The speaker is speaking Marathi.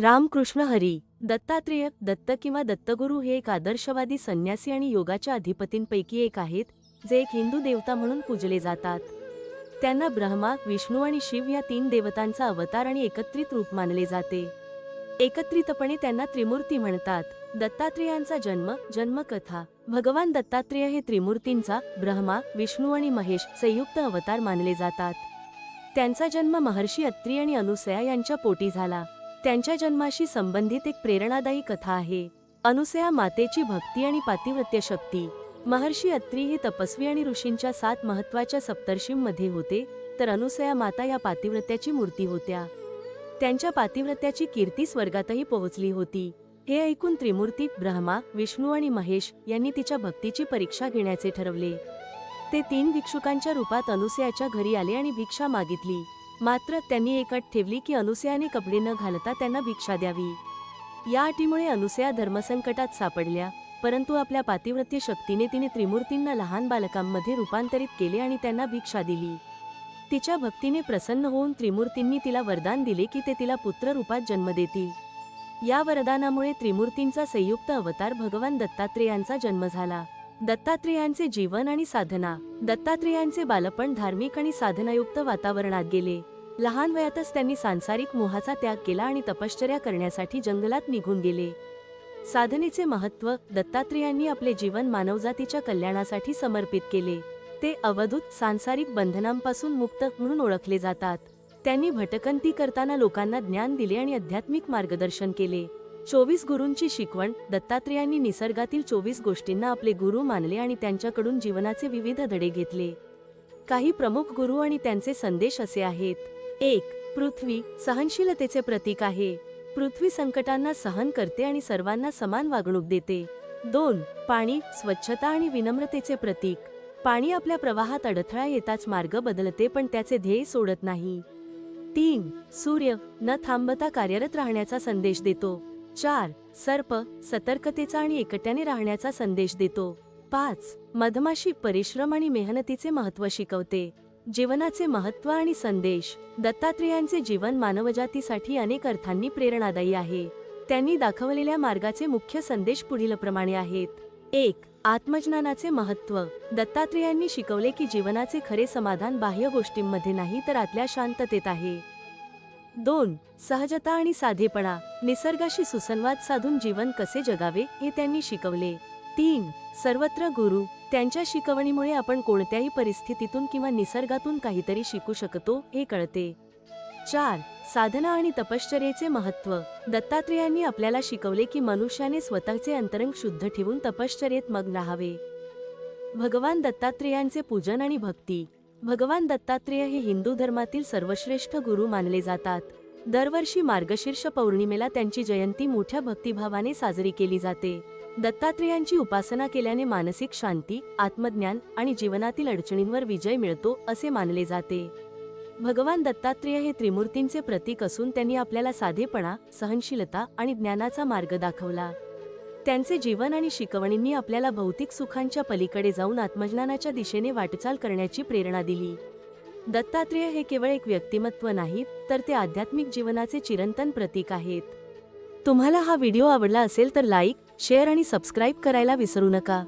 रामकृष्ण हरी दत्तात्रेय दत्त किंवा दत्तगुरू हे एक आदर्शवादी संन्यासी आणि योगाच्या अधिपतींपैकी एक आहेत जे एक हिंदू देवता म्हणून पूजले जातात. त्यांना ब्रह्मा विष्णू आणि शिव या तीन देवतांचा अवतार आणि एकत्रित रूप मानले जाते. एकत्रितपणे त्यांना त्रिमूर्ती म्हणतात. दत्तात्रेयांचा जन्म जन्मकथा भगवान दत्तात्रेय हे त्रिमूर्तींचा ब्रह्मा विष्णू आणि महेश संयुक्त अवतार मानले जातात. त्यांचा जन्म महर्षी अत्री आणि अनुसया यांच्या पोटी झाला. त्यांच्या जन्माशी संबंधित एक प्रेरणादायी कथा आहे. अनुसया मातेची भक्ती आणि पातिव्रत्य शक्ती. महर्षी अत्री हे तपस्वी आणि ऋषींच्या सात महत्त्वाच्या सप्तर्षींमध्ये होते तर अनुसया माता या पातिव्रत्याची मूर्ती होत्या. त्यांच्या पातिव्रत्याची कीर्ती स्वर्गातही पोहोचली होती. हे ऐकून त्रिमूर्ती ब्रह्मा विष्णू आणि महेश यांनी तिच्या भक्तीची परीक्षा घेण्याचे ठरवले. ते तीन भिक्षुकांच्या रूपात अनुसयाच्या घरी आले आणि भिक्षा मागितली. मात्र त्यांनी एक अट ठेवली की अनुसयाने कपडे न घालता त्यांना भिक्षा द्यावी. या अटीमुळे अनुसया धर्मसंकटात सापडल्या परंतु आपल्या पातिव्रत्य शक्तीने तिने त्रिमूर्तींना लहान बालकांमध्ये रूपांतरित केले आणि त्यांना भिक्षा दिली. तिच्या भक्तीने प्रसन्न होऊन त्रिमूर्तींनी तिला वरदान दिले की ते तिला पुत्र रूपात जन्म देतील. या वरदानामुळे त्रिमूर्तींचा संयुक्त अवतार भगवान दत्तात्रेयांचा जन्म झाला. दत्तात्रेयांचे जीवन आणि साधना. दत्तात्रेयांचे बालपण धार्मिक आणि साधनायुक्त वातावरणात गेले. लहान वयातच त्यांनी सांसारिक मोहाचा त्याग केला आणि तपश्चर्या करण्यासाठी जंगलात निघून गेले. साधनेचे महत्त्व दत्तात्रेयांनी आपले जीवन मानवजातीच्या कल्याणासाठी समर्पित केले. ते अवधूत सांसारिक बंधनांपासून मुक्त म्हणून ओळखले जातात. त्यांनी भटकंती करताना लोकांना ज्ञान दिले आणि आध्यात्मिक मार्गदर्शन केले. चोवीस गुरूंची शिकवण दत्तात्रेयांनी निसर्गातील चोवीस गोष्टींना आपले गुरु मानले आणि त्यांच्याकडून जीवनाचे विविध धडे घेतले. काही प्रमुख गुरु आणि त्यांचे संदेश असे आहेत. एक पृथ्वी सहनशीलतेचे प्रतीक आहे. पृथ्वी संकटांना सहन करते आणि सर्वांना समान वागणूक देते. दोन पाणी स्वच्छता आणि विनम्रतेचे प्रतीक. पाणी आपल्या प्रवाहात अडथळा येताच मार्ग बदलते पण त्याचे ध्येय सोडत नाही. तीन सूर्य न थांबता कार्यरत राहण्याचा संदेश देतो. चार सर्प सतर्कतेचा आणि एकट्याने राहण्याचा संदेश देतो. पाच मधमाशी परिश्रम आणि मेहनतीचे महत्त्व शिकवते. जीवनाचे महत्त्व आणि संदेश दत्तात्रेयांचे जीवन मानवजातीसाठी अनेक अर्थांनी प्रेरणादायी आहे. त्यांनी दाखवलेल्या मार्गाचे मुख्य संदेश पुढीलप्रमाणे आहेत. एक आत्मज्ञानाचे महत्त्व दत्तात्रेयांनी शिकवले की जीवनाचे खरे समाधान बाह्य गोष्टींमध्ये नाही तर आतल्या शांततेत आहे. दोन सहजता आणि साधेपणा निसर्गाशी सुसंवाद साधून जीवन कसे जगावे हे त्यांनी शिकवले. तीन सर्वत्र गुरु त्यांच्या शिकवणीमुळे आपण कोणत्याही परिस्थितीतून किंवा निसर्गातून काहीतरी शिकू शकतो हे कळते. चार साधना आणि तपश्चर्येचे महत्त्व दत्तात्रेयांनी आपल्याला शिकवले की मनुष्याने स्वतःचे अंतरंग शुद्ध ठेवून तपश्चर्येत मग राहावे. भगवान दत्तात्रेयांचे पूजन आणि भक्ती भगवान दत्तात्रेय हे हिंदू धर्मातील सर्वश्रेष्ठ गुरु मानले जातात. दरवर्षी मार्गशीर्ष पौर्णिमेला त्यांची जयंती मोठ्या भक्तिभावाने साजरी केली जाते. दत्तात्रेयांची उपासना केल्याने मानसिक शांती आत्मज्ञान आणि जीवनातील अडचणींवर विजय मिळतो असे मानले जाते. भगवान दत्तात्रेय हे त्रिमूर्तींचे प्रतीक असून त्यांनी आपल्याला साधेपणा सहनशीलता आणि ज्ञानाचा मार्ग दाखवला. त्यांचे जीवन आणि शिकवणींनी आपल्याला भौतिक सुखांच्या पलीकडे जाऊन आत्मज्ञानाच्या दिशेने वाटचाल करण्याची प्रेरणा दिली. दत्तात्रेय हे केवळ एक व्यक्तिमत्व नाहीत तर ते आध्यात्मिक जीवनाचे चिरंतन प्रतीक आहेत. तुम्हाला हा व्हिडिओ आवडला असेल तर लाईक शेअर आणि सबस्क्राईब करायला विसरू नका.